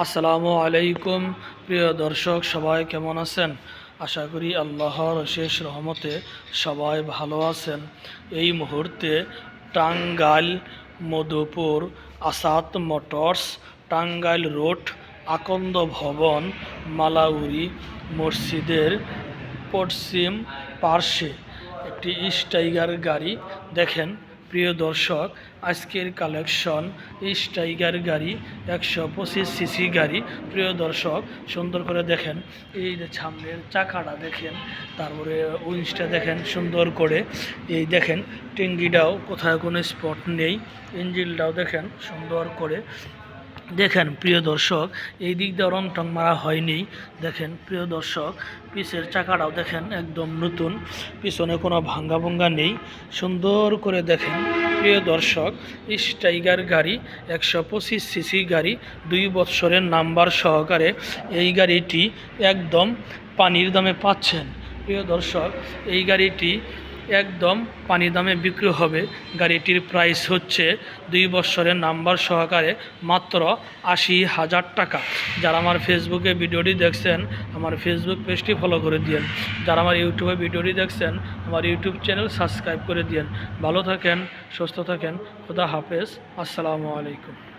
আসসালামু আলাইকুম, প্রিয় দর্শক, সবাই কেমন আছেন? আশা করি আল্লাহর শেষ রহমতে সবাই ভালো আছেন। এই মুহূর্তে টাঙ্গাইল, মধুপুর, আসাদ মোটরস, টাঙ্গাইল রোড, আকন্দ ভবন, মালাউরি মসজিদের পশ্চিম পার্শ্বে একটি স্টাইগার গাড়ি দেখেন। প্রিয় দর্শক, আজকের কালেকশন স্টাইগার গাড়ি, একশো পঁচিশ সিসি গাড়ি। প্রিয় দর্শক, সুন্দর করে দেখেন, এই যে সামনের চাকাটা দেখেন, তারপরে উইন্সটা দেখেন সুন্দর করে। এই দেখেন, টেঙ্গিটাও কোথায় কোনো স্পট নেই ইঞ্জিলটাও দেখেন সুন্দর করে। দেখেন, প্রিয় দর্শক, এই দিক দিয়ে রং টং মারা হয়নি। দেখেন, প্রিয় দর্শক, পিসের চাকাটাও দেখেন একদম নতুন। পিছনে কোনো ভাঙ্গা ভঙ্গা নেই। সুন্দর করে দেখেন, প্রিয় দর্শক স্টাইগার গাড়ি, একশো পঁচিশ সিসি গাড়ি, দুই বৎসরের নাম্বার সহকারে এই গাড়িটি একদম পানির দামে পাচ্ছেন। প্রিয় দর্শক, এই গাড়িটি একদম পানি দামে বিক্রি হবে। গাড়িটির প্রাইস হচ্ছে দুই বছরের নাম্বার সহকারে মাত্র আশি হাজার টাকা। যারা আমার ফেসবুকে ভিডিওটি দেখছেন, আমার ফেসবুক পেজটি ফলো করে দিয়েন। যারা আমার ইউটিউবে ভিডিওটি দেখছেন, আমার ইউটিউব চ্যানেল সাবস্ক্রাইব করে দিয়েন। ভালো থাকেন, সুস্থ থাকেন, খুদা হাফেজ। আসসালামু আলাইকুম।